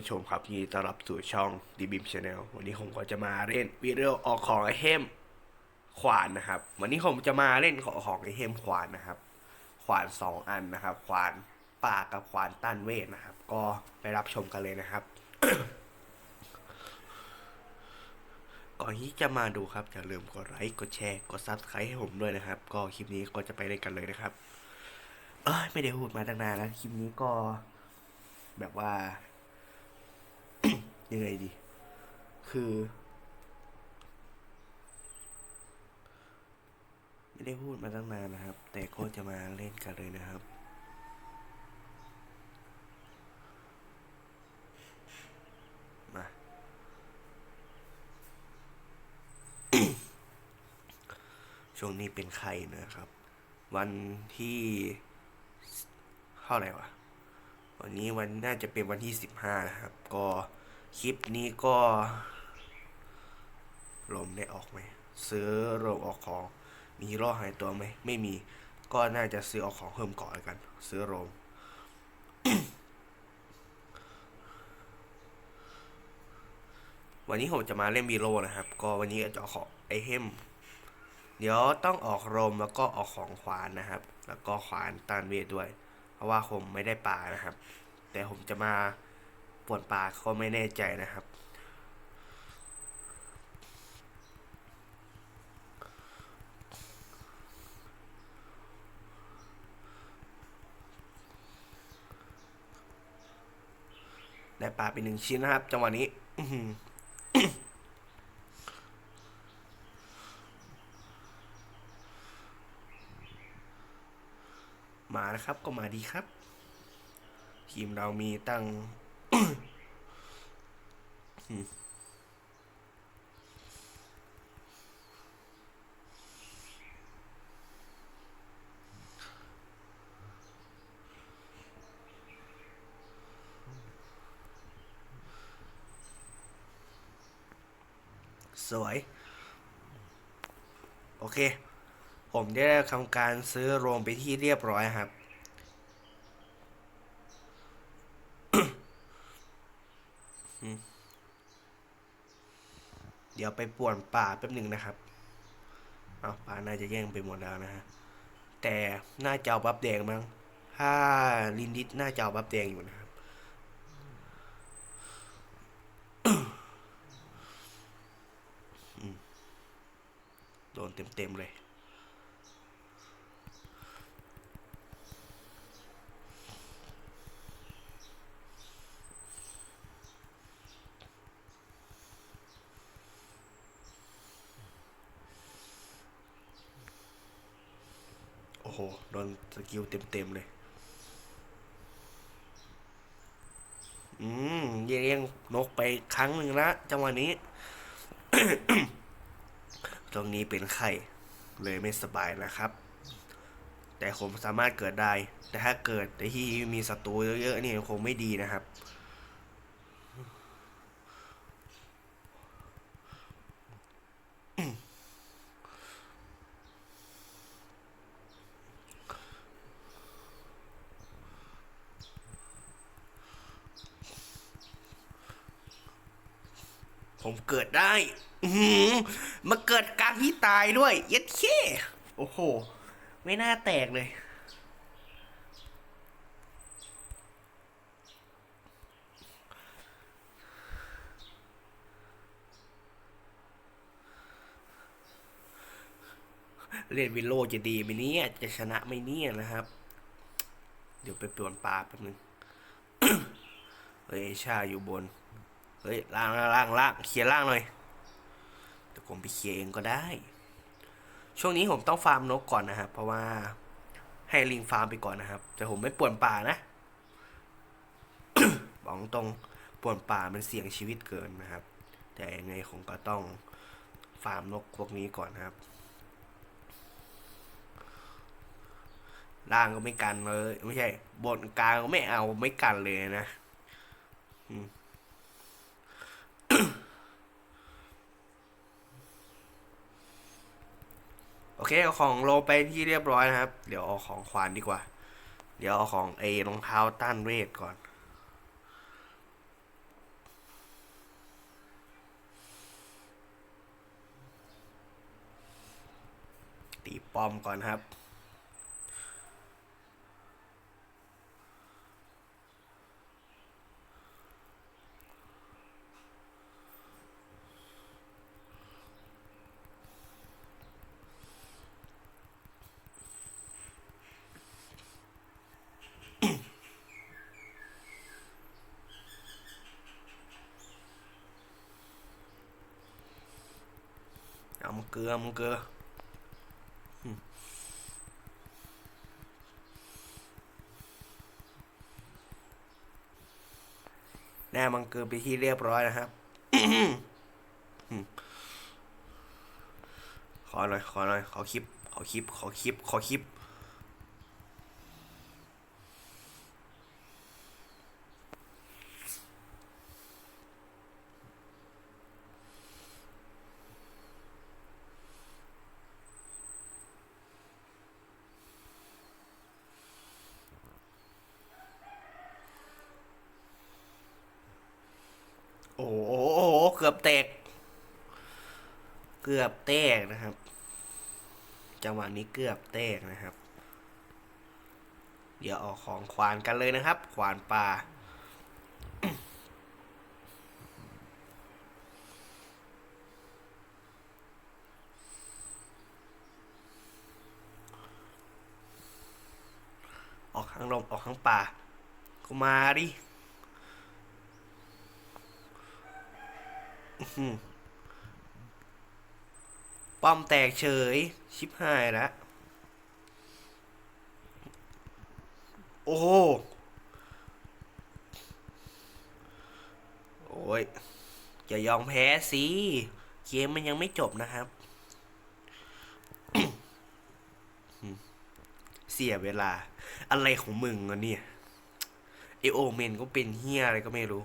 ผู้ชมครับยินดีต้อนรับสู่ช่องดีบิมชาแนลวันนี้ผมก็จะมาเล่นวิดีโอออกของไอเทมขวานนะครับ วันนี้ผมจะมาเล่นของของไอเทมขวานนะครับ ขวานสองอันนะครับ ขวานป่ากับขวานต้านเวทนะครับ ก็ไปรับชมกันเลยนะครับ ก่อนที่จะมาดูครับอย่าลืมกดไลค์กดแชร์กดซับสไครต์ให้ผมด้วยนะครับ ก็คลิปนี้ก็จะไปเล่นกันเลยนะครับ เอ้ยไม่ได้พูดมาตั้งนานแล้วคลิปนี้ก็แบบว่า ยังไงดี คือ ไม่ได้พูดมาตั้งนานนะครับ แต่ก็จะมาเล่นกันเลยนะครับ มาช่วงนี้เป็นไข่นะครับ วันที่เท่าไหร่วะวันนี้วันน่าจะเป็นวันที่สิบห้านะครับ ก็ คลิปนี้ก็ลมได้ออกไหมซื้อโรงออกของ มีรอหายตัวไหมไม่มีก็น่าจะซื้อออกของเพิ่มก่อนกัน ซื้อโรงวันนี้ผมจะมาเล่นวีโรนะครับ ก็วันนี้จะเอาของไอเทมเดี๋ยวต้องออกโรมแล้วก็ออกของขวานนะครับ แล้วก็ขวานต้านเวทด้วย เพราะว่าผมไม่ได้ปลานะครับ แต่ผมจะมา ป่วนปลาก็ไม่แน่ใจนะครับ ได้ปลาไปหนึ่งชิ้นนะครับ จังหวะนี้มานะครับก็มาดีครับ ทีมเรามีตั้ง สวย โอเค ผมได้ทำการซื้อโรมไปที่เรียบร้อยครับ เดี๋ยวไปป่วนป่าแป๊บหนึ่งนะครับ เอาป่าน่าจะแย่งไปหมดแล้วนะฮะ แต่น่าจะเอาบับแดงมั้ง ถ้าลินดิสน่าจะเอาบับแดงอยู่นะครับ โดนเต็มๆเลย โอ้โห โดนส กิลเต็มๆเลย อืมเลี้ยงนกไปครั้งหนึ่งละจังหวะนี้ ตรงนี้เป็นไข่เลยไม่สบายนะครับ แต่ผมสามารถเกิดได้ แต่ถ้าเกิดที่มีศัตรูเยอะๆนี่คงไม่ดีนะครับ เกิดได้ อือหือมาเกิดกลางที่ตายด้วย เย็ดเข้โอ้โห ไม่น่าแตกเลย เล่นวิโลจะดีไหมเนี่ย จะชนะไหมเนี่ยนะครับ เดี๋ยวไปเปวนปลาแป๊บนึงเฮ้ยชาอยู่บน เฮ้ยล่างล่างล่างเคลียร์ล่างหน่อยเดี๋ยวผมไปเคลียร์เองก็ได้ ช่วงนี้ผมต้องฟาร์มนกก่อนนะครับ เพราะว่าให้ลิงฟาร์มไปก่อนนะครับ แต่ผมไม่ป่วนป่านะบอกตรงป่วนป่ามันเสี่ยงชีวิตเกินนะครับ แต่ยังไงผมก็ต้องฟาร์มนกพวกนี้ก่อนนะครับล่างก็ไม่กันเลย ไม่ใช่ บนกลางก็ไม่เอาไม่กันเลยนะโอ เคเอาของโลงไปที่เรียบร้อยนะครับ เดี๋ยวเอาของขวานดีกว่า เดี๋ยวเอาของเอรองเท้าต้านเวทก่อน ตีปอมก่อนครับ เอามึงเกลือมึงเกลืออืมแน่มังเกินไปที่เรียบร้อยนะครับ ขอหน่อย ขอหน่อย ขอคลิป ขอคลิป ขอคลิป ขอคลิป โอ้โหโอ้โหเกือบแตก เกือบแตกนะครับ จังหวะนี้เกือบแตกนะครับ เดี๋ยวออกของขวานกันเลยนะครับ ขวานปลาออกข้างลมออกข้างป่ากูมาดิ อืม ป้อมแตกเฉย ชิบหายละโอ้โหโอ้ยอย่ายอมแพ้สิ เกมมันยังไม่จบนะครับ เสียเวลา อะไรของมึงอะเนี่ยไอโอเมนก็เป็นเฮียอะไรก็ไม่รู้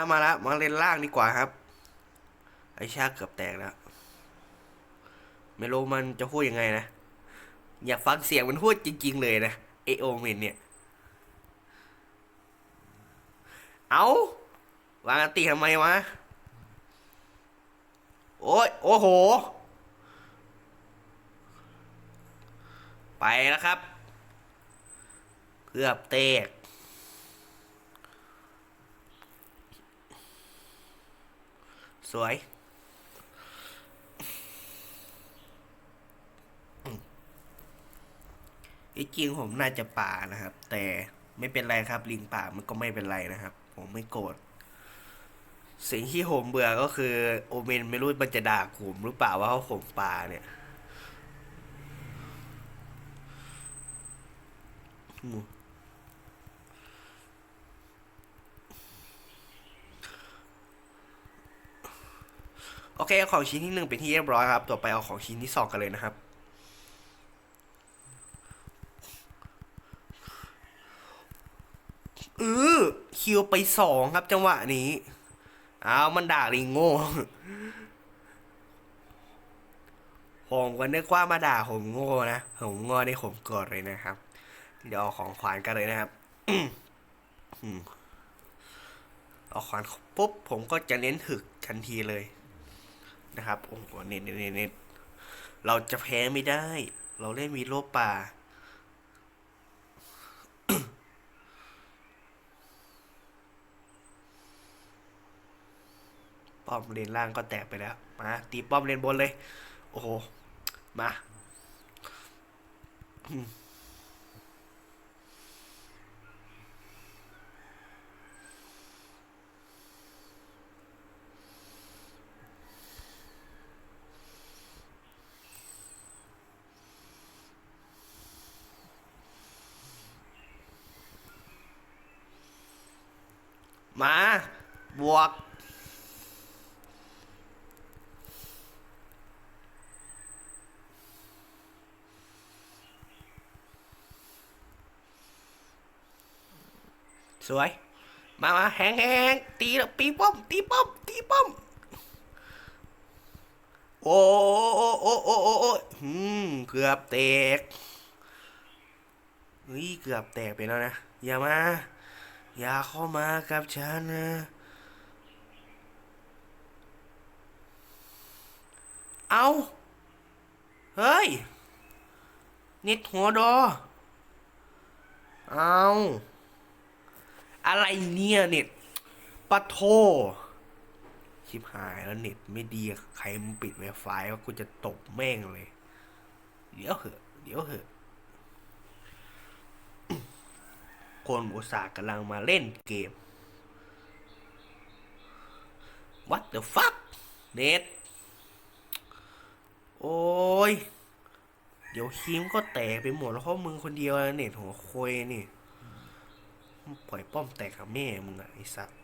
แล้วมาแล้วมาเล่นล่างดีกว่าครับ ไอชาเกือบแตกแล้วไม่รู้มันจะพูดยังไงนะ อยากฟังเสียงมันพูดจริง ๆ เลยนะไอโอเมนเนี่ย เอาวางตีทำไมวะ โอ้ยโอ้โห ไปแล้วครับ เกือบแตก สวยที่จริงผมน่าจะป่านะครับ แต่ไม่เป็นไรครับ ลิงป่ามันก็ไม่เป็นไรนะครับ ผมไม่โกรธสิ่งที่ผมเบื่อก็คือ โอเมนไม่รู้มันจะด่าผมหรือเปล่าว่าเขาผมป่าเนี่ยอืม โอเคเอาของชิ้นที่หนึ่งเป็นที่เรียบร้อยครับ ต่อไปเอาของชิ้นที่สองกันเลยนะครับ เออคิวไปสองครับ จังหวะนี้ อ้าวมันด่าลิงโง่ผมก็นึกว่ามาด่าผมโง่นะ ผมโง่นี่ผมกรธเลยนะครับ เดี๋ยวเอาของขวานกันเลยนะครับเอาขวานปุ๊บผมก็จะเน้นถึกทันทีเลย นะครับโอ้โหเน้นเน้นเน้นเน้นเราจะแพ้ไม่ได้ เราเล่นมีโลป่าป้อมเลนล่างก็แตกไปแล้ว มา ตีป้อมเลนบนเลย โอ้โห มา มา บวก สวย มา มา แหงแหงตีแล้วปีป้อม ตีป้อม ตีป้อม โอ้โอ้โอ้โอ้โอ้โอ้หืม เกือบแตก เฮ้ย เกือบแตกไปแล้วนะ อย่ามา อย่าเข้ามากับฉันนะเอาเฮ้ย นิดหัวดอ เอาอะไรเนี่ยเน็ตปะโทชิบหายแล้วเน็ตไม่ดี ใครมันปิดไวไฟว่ากูจะตบแม่งเลย เดี๋ยวเหอะ เดี๋ยวเหอะ คนอุตส่าห์กำลังมาเล่นเกม What the fuck เน็ตโอ้ย เดี๋ยวคิมก็แตกไปหมดแล้วเพราะมึงคนเดียวเน็ตหัวโคยนี่ปล่อยป้อมแตกกับแม่มึงอะไอสัตว์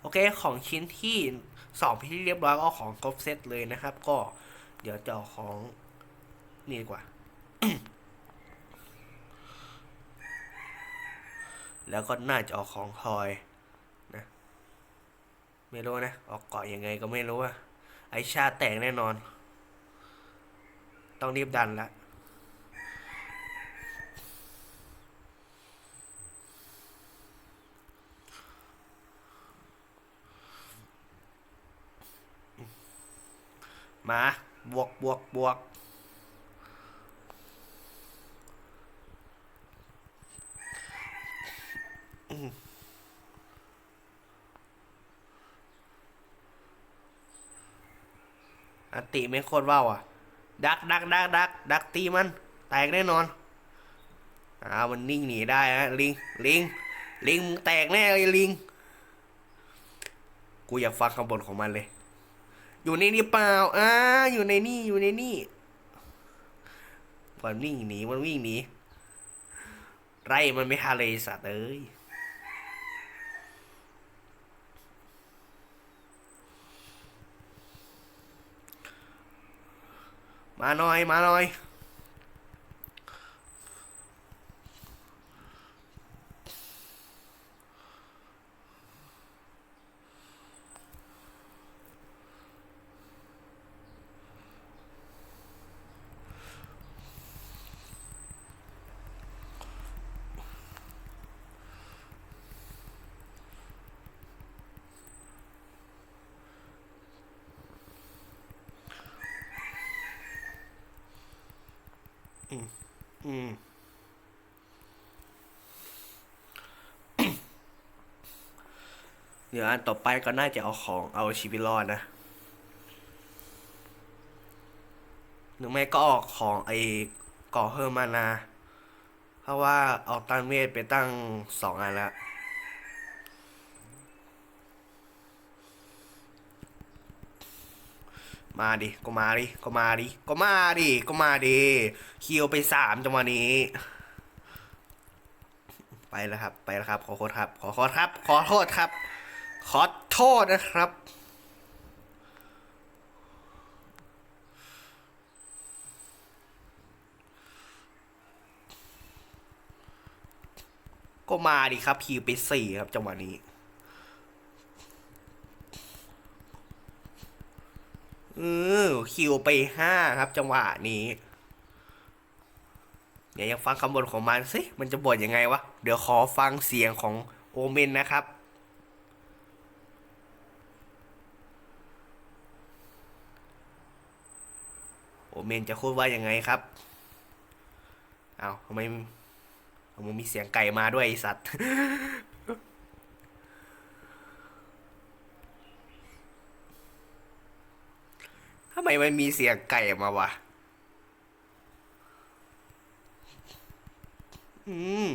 โอเคของชิ้นที่สองพิธีเรียบร้อยก็เอาของครบเซตเลยนะครับ ก็เดี๋ยวจะเอาของ นี่ดีกว่า แล้วก็น่าจะเอาของทอยนะ ไม่รู้นะ ออกเกาะยังไงก็ไม่รู้อะไอชาแตกแน่นอน ต้องรีบดันละมา บวกบวกบวก อันติไม่โคตรว่าวอะ ดักดักดักดักดักตีมัน แตกแน่นอนอ้าวมันนิ่งหนีได้ฮะลิง ลิง ลิงมึงแตกแน่เลยลิง กูอยากฟังคำบ่นของมันเลย อยู่ในนี่เปล่าอ่าอยู่ในนี่อยู่ในนี่มันวิ่งหนีมันวิ่งหนีไร่มันไม่ฮาเลยสัตว์เอ้ย มาหน่ อยมอืมเดี๋ยวอันต่อไปก็น่าจะเอาของเอาชีวิตรอดนะหรือไม่ก็ออกของไอ้ก่อเฮอร์มานา เพราะว่าเอาตั้งเวทไปตั้งสองอันแล้ว มาดิก็มาดิก็มาดิก็มาดิก็มาดิคิวไปสามจังหวะนี้ ไปแล้วครับ ไปแล้วครับ ขอโทษครับ ขอโทษครับ ขอโทษครับ ขอโทษนะครับก็มาดิครับคิวไปสี่ครับจังหวะนี้ เออคิวไปห้าครับ จังหวะนี้เดี๋ยวยังฟังคำบ่นของมันสิมันจะบ่นยังไงวะ เดี๋ยวขอฟังเสียงของโอเมนนะครับโอเมนจะพูดว่ายังไงครับ เอาทำไมทำไมมีเสียงไก่มาด้วยไอสัตว์ ทำไมมันมีเสียงไก่มาวะ อืม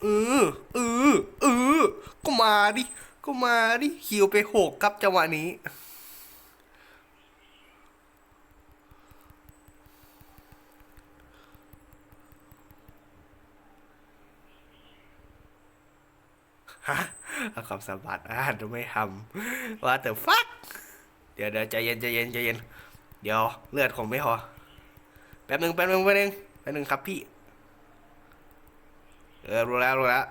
เออเออเออก็มาดิ ก็มาดิ คิวไปหกครับจังหวะนี้ ฮะ เอาคำสบานอ่านจะไม่ทำว่าแต่ฟักเดี๋ยวเดี๋ยวใจเย็นใจเย็นใจเย็น เดี๋ยวเลือดผมไม่พอ แป๊บหนึ่งแป๊บหนึ่งแป๊บหนึ่งแป๊บหนึ่งครับพี่ เออรู้แล้วรู้แล้ว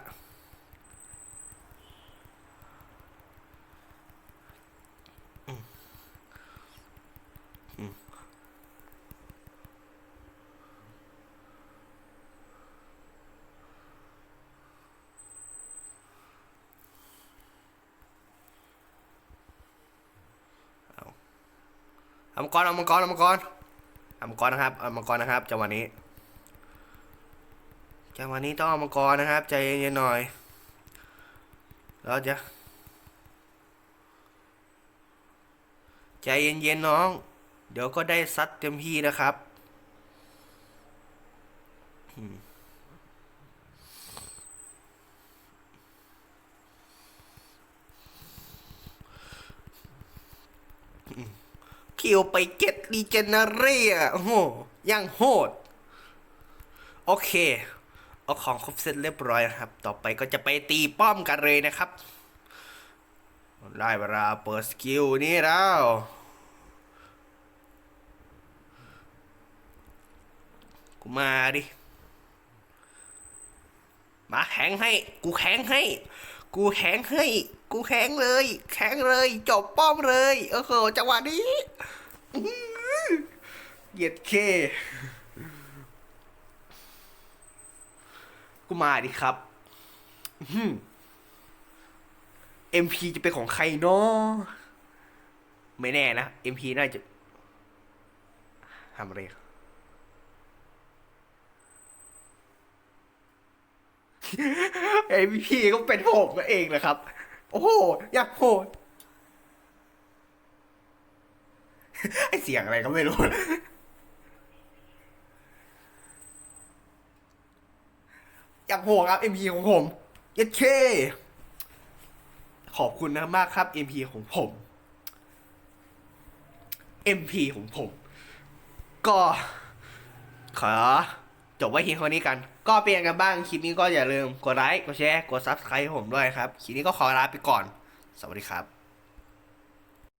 เอามังกรเอามังกรเอามังกรเอามังกรนะครับเอามังกรนะครับจังหวะนี้จังหวะนี้ต้องเอามังกรนะครับ ใจเย็นๆหน่อยเราจะใจเย็นๆน้อง เดี๋ยวก็ได้ซัดเต็มที่นะครับม คิวไปเก็ตดีเจเนเรียโอ้โหยังโหด โอเค เอาของครบเสร็จเรียบร้อยนะครับ ต่อไปก็จะไปตีป้อมกันเลยนะครับ ได้เวลาเปิดสกิลนี่แล้วกูมาดิ มาแข็งให้ กูแข็งให้ กูแข็งให้ กูแข็งเลย แข็งเลย จบป้อมเลย โอ้โห จังหวะนี้ เหยียดเค กูมาดิครับเอ็มพีจะเป็นของใครเนาะไม่แน่นะเอ็มพีน่าจะทำอะไรเอ็มพีก็เป็นผมเองนะครับ โอ้โหอยากโหด ไอเสียงอะไรก็ไม่รู้ อยากโหครับ MP ของผมเย็ดเคขอบคุณนะมากครับ MP ของผม MP ของผม ก็ขอจบไว้เพียงเท่านี้กัน ก็เป็นยังไงกันบ้าง คลิปนี้ก็อย่าลืม กดไลค์ กดแชร์ กด Subscribe ผมด้วยครับ คลิปนี้ก็ขอลาไปก่อน สวัสดีครับ